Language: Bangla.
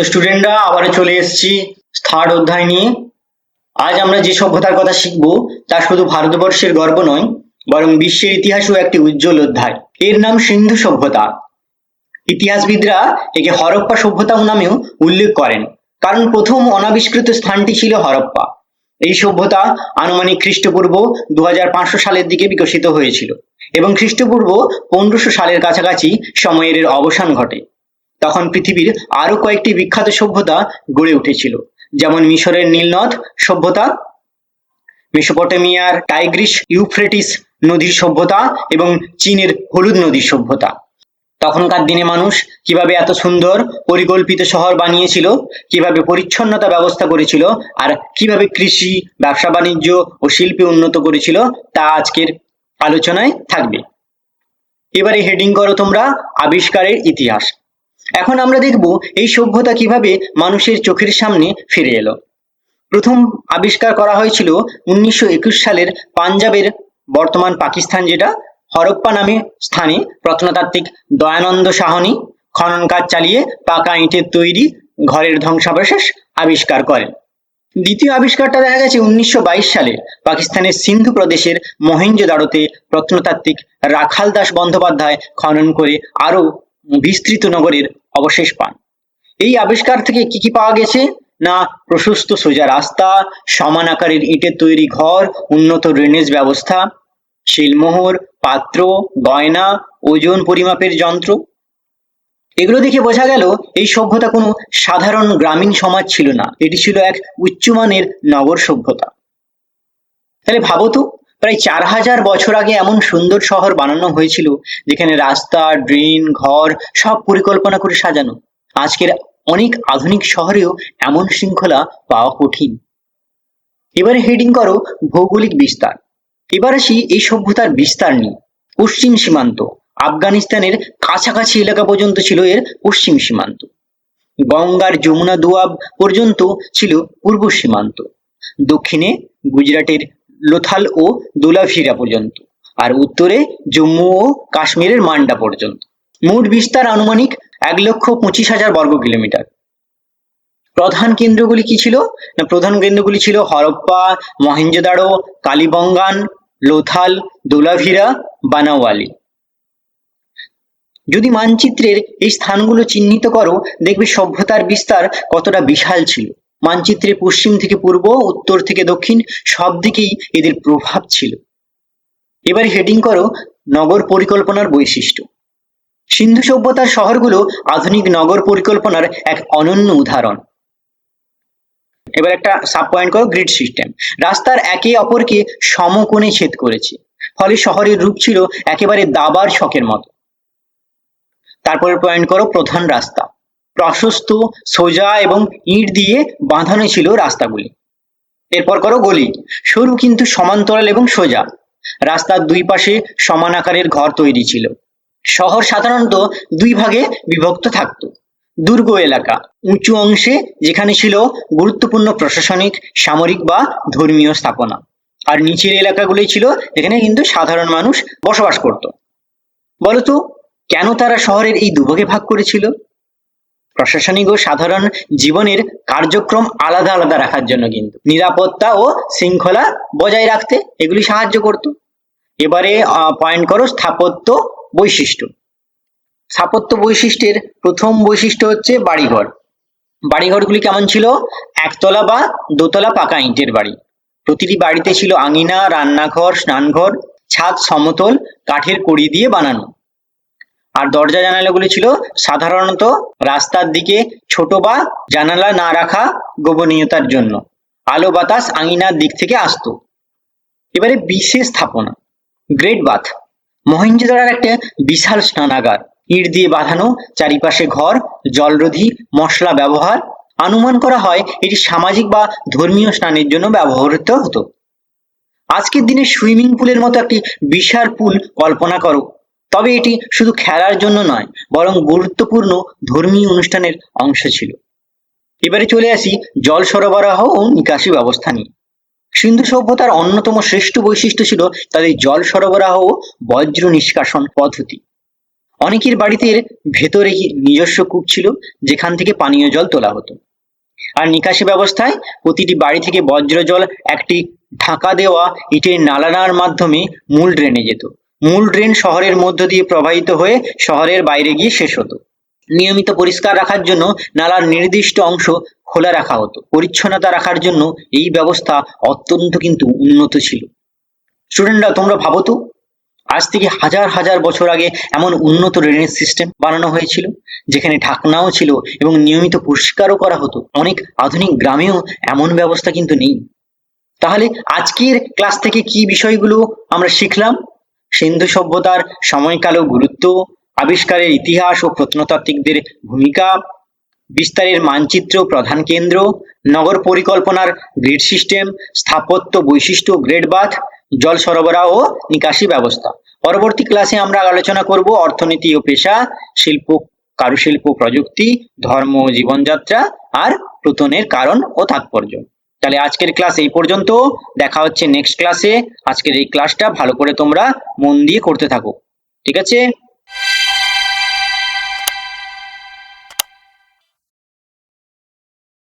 তো স্টুডেন্টরা আবারও চলে এসেছি থার্ড অধ্যায় নিয়ে। আজ আমরা যে সভ্যতার কথা শিখব, তা শুধু ভারতবর্ষের গর্ব নয়, বরং বিশ্বের ইতিহাসও একটি উজ্জ্বল অধ্যায়। এর নাম সিন্ধু সভ্যতা। ইতিহাসবিদরা একে হরপ্পা সভ্যতা নামেও উল্লেখ করেন, কারণ প্রথম অনাবিষ্কৃত স্থানটি ছিল হরপ্পা। এই সভ্যতা আনুমানিক খ্রিস্টপূর্ব দু হাজার পাঁচশো সালের দিকে বিকশিত হয়েছিল, এবং খ্রিস্টপূর্ব পনেরোশো সালের কাছাকাছি সময়ের অবসান ঘটে। তখন পৃথিবীর আরও কয়েকটি বিখ্যাত সভ্যতা গড়ে উঠেছিল। যেমন মিশরের নীলনদ সভ্যতা, মেসোপটেমিয়ার টাইগ্রিস ইউফ্রেটিস নদীর সভ্যতা এবং চীনের হলুদ নদীর সভ্যতা। তখনকার দিনে মানুষ কীভাবে এত সুন্দর, পরিকল্পিত শহর বানিয়েছিল, কীভাবে পরিচ্ছন্নতা ব্যবস্থা করেছিল আর কীভাবে কৃষি, ব্যবসা বাণিজ্য ও শিল্পে উন্নত করেছিল তা আজকের আলোচনায় থাকবে। এবারে হেডিং করো তোমরা আবিষ্কারের ইতিহাস। এখন আমরা দেখব এই সভ্যতা কীভাবে মানুষের চোখের সামনে ফিরে এলো। প্রথম আবিষ্কার করা হয়েছিল উনিশশো একুশ সালের পাঞ্জাবের বর্তমান পাকিস্তান যেটা, হরপ্পা নামে স্থানে প্রত্নতাত্ত্বিক দয়ানন্দ সাহনী খনন কাজ চালিয়ে পাকা ইঁটের তৈরি ঘরের ধ্বংসাবশেষ আবিষ্কার করেন। দ্বিতীয় আবিষ্কারটা দেখা গেছে উনিশশো বাইশ সালে। পাকিস্তানের সিন্ধু প্রদেশের মহেঞ্জোদারোতে প্রত্নতাত্ত্বিক রাখাল দাস বন্দ্যোপাধ্যায় খনন করে আরও বিস্তৃত নগরের অবশেষ পান। এই আবিষ্কার থেকে কি কি পাওয়া গেছে? না, প্রশস্ত সোজা রাস্তা, সমান আকারের ইটের তৈরি ঘর, উন্নত ড্রেনেজ ব্যবস্থা, শিলমোহর, পাত্র, গয়না, ওজন পরিমাপের যন্ত্র। এগুলো দেখে বোঝা গেল, এই সভ্যতা কোনো সাধারণ গ্রামীণ সমাজ ছিল না। এটি ছিল এক উচ্চমানের নগর সভ্যতা। তাহলে ভাবো তো প্রায় চার হাজার বছর আগে এমন সুন্দর শহর বানানো হয়েছিল, যেখানে রাস্তা, ড্রেন, ঘর সব পরিকল্পনা করে সাজানো। আজকের অনেক আধুনিক শহরেও এমন শৃঙ্খলা পাওয়া কঠিন। এবারে হেডিং করো ভৌগোলিক বিস্তার। এবার আসি এই সভ্যতার বিস্তার নিয়ে। পশ্চিম সীমান্ত। আফগানিস্তানের কাছাকাছি এলাকা পর্যন্ত ছিল এর পশ্চিম সীমান্ত। গঙ্গার যমুনা দুয়াব পর্যন্ত ছিল পূর্ব সীমান্ত। দক্ষিণে গুজরাটের লোথাল ও দোলাভিরা পর্যন্ত, আর উত্তরে জম্মু ও কাশ্মীরের মান্ডা পর্যন্ত। মোট বিস্তার আনুমানিক এক লক্ষ পঁচিশ হাজার বর্গ কিলোমিটার। প্রধান কেন্দ্রগুলি কি ছিল? না, প্রধান কেন্দ্রগুলি ছিল হরপ্পা, মহেঞ্জোদাড়ো, কালীবঙ্গান, লোথাল, দোলাভিরা, বানাওয়ালি। যদি মানচিত্রের এই স্থানগুলো চিহ্নিত করো, দেখবে সভ্যতার বিস্তার কতটা বিশাল ছিল। মানচিত্রে পশ্চিম থেকে পূর্ব, উত্তর থেকে দক্ষিণ, সব দিকেই এদের প্রভাব ছিল। এবার হেডিং করো নগর পরিকল্পনার বৈশিষ্ট্য। সিন্ধু সভ্যতার শহরগুলো আধুনিক নগর পরিকল্পনার এক অনন্য উদাহরণ। এবার একটা সাব পয়েন্ট করো গ্রিড সিস্টেম রাস্তার একে অপরকে সমকোণে ছেদ করেছে। ফলে শহরের রূপ ছিল একেবারে দাবার শখের মতো। তারপরে পয়েন্ট করো প্রধান রাস্তা। প্রশস্ত, সোজা এবং ইট দিয়ে বাঁধানো ছিল রাস্তাগুলি। এরপর করো গলি। সরু কিন্তু সমান্তরাল এবং সোজা। রাস্তার দুই পাশে সমান আকারের ঘর তৈরি ছিল। শহর সাধারণত দুই ভাগে বিভক্ত থাকতো। দুর্গ এলাকা, উঁচু অংশে যেখানে ছিল গুরুত্বপূর্ণ প্রশাসনিক, সামরিক বা ধর্মীয় স্থাপনা। আর নিচের এলাকাগুলি ছিল যেখানে কিন্তু সাধারণ মানুষ বসবাস করত। বলতো কেন তারা শহরের এই দুভাগে ভাগ করেছিল? প্রশাসনিক ও সাধারণ জীবনের কার্যক্রম আলাদা আলাদা রাখার জন্য কিন্তু। নিরাপত্তা ও শৃঙ্খলা বজায় রাখতে এগুলি সাহায্য করত। এবারে পয়েন্ট করো স্থাপত্য বৈশিষ্ট্য। স্থাপত্য বৈশিষ্ট্যের প্রথম বৈশিষ্ট্য হচ্ছে বাড়িঘর। বাড়িঘরগুলি কেমন ছিল? একতলা বা দোতলা পাকা ইটের বাড়ি। প্রতিটি বাড়িতে ছিল আঙিনা, রান্নাঘর, স্নানঘর, ছাদ, সমতল, কাঠের কড়ি দিয়ে বানানো। আর দরজা জানালাগুলি ছিল সাধারণত রাস্তার দিকে ছোট বা জানালা না রাখা গোপনীয়তার জন্য। আলো বাতাস আঙিনার দিক থেকে আসতো। এবারে বিশেষ স্থাপনা, গ্রেট বাথ। মহেঞ্জোদারার একটা বিশাল স্নানাগার, ইট দিয়ে বাঁধানো চারিপাশে ঘর, জলরোধী, মশলা ব্যবহার। অনুমান করা হয় এটি সামাজিক বা ধর্মীয় স্নানের জন্য ব্যবহৃত হতো। আজকের দিনে সুইমিং পুলের মতো একটি বিশাল পুল কল্পনা করো। তবে এটি শুধু খেলার জন্য নয়, বরং গুরুত্বপূর্ণ ধর্মীয় অনুষ্ঠানের অংশ ছিল। এবারে চলে আসি জল সরবরাহ ও নিকাশি ব্যবস্থা নিয়ে। সিন্ধু সভ্যতার অন্যতম শ্রেষ্ঠ বৈশিষ্ট্য ছিল তাদের জল সরবরাহ ও বজ্র নিষ্কাশন পদ্ধতি। অনেকের বাড়িতে ভেতরে নিজস্ব কূপ ছিল, যেখান থেকে পানীয় জল তোলা হতো। আর নিকাশি ব্যবস্থায় প্রতিটি বাড়ি থেকে বজ্র জল একটি ঢাকা দেওয়া ইটের নালার মাধ্যমে মূল ড্রেনে যেত। মূল ড্রেন শহরের মধ্য দিয়ে প্রবাহিত হয়ে শহরের বাইরে গিয়ে শেষ হতো। নিয়মিত পরিষ্কার রাখার জন্য নালার নির্দিষ্ট অংশ খোলা রাখা হতো। পরিচ্ছন্নতা রাখার জন্য এই ব্যবস্থা অত্যন্ত কিন্তু উন্নত ছিল। স্টুডেন্টরা, তোমরা ভাবো তো, আজ থেকে হাজার হাজার বছর আগে এমন উন্নত ড্রেনেজ সিস্টেম বানানো হয়েছিল, যেখানে ঢাকনাও ছিল এবং নিয়মিত পরিষ্কারও করা হতো। অনেক আধুনিক গ্রামেও এমন ব্যবস্থা কিন্তু নেই। তাহলে আজকের ক্লাস থেকে কি বিষয়গুলো আমরা শিখলাম? সিন্ধু সভ্যতার সময়কাল ও গুরুত্ব, আবিষ্কারের ইতিহাস ও প্রত্নতাত্ত্বিকদের ভূমিকা, বিস্তারের মানচিত্র প্রধান কেন্দ্র, নগর পরিকল্পনার গ্রিড সিস্টেম, স্থাপত্য বৈশিষ্ট্য গ্রেড বাথ জল সরবরাহ ও নিকাশি ব্যবস্থা। পরবর্তী ক্লাসে আমরা আলোচনা করব অর্থনীতি ও পেশা, শিল্প, কারুশিল্প প্রযুক্তি, ধর্ম ও জীবনযাত্রা আর প্রতনের কারণ ও তাৎপর্য। তাহলে আজকের ক্লাস এই পর্যন্ত। দেখা হচ্ছে নেক্সট ক্লাসে আজকের এই ক্লাসটা ভালো করে তোমরা মন দিয়ে করতে থাকো। ঠিক আছে?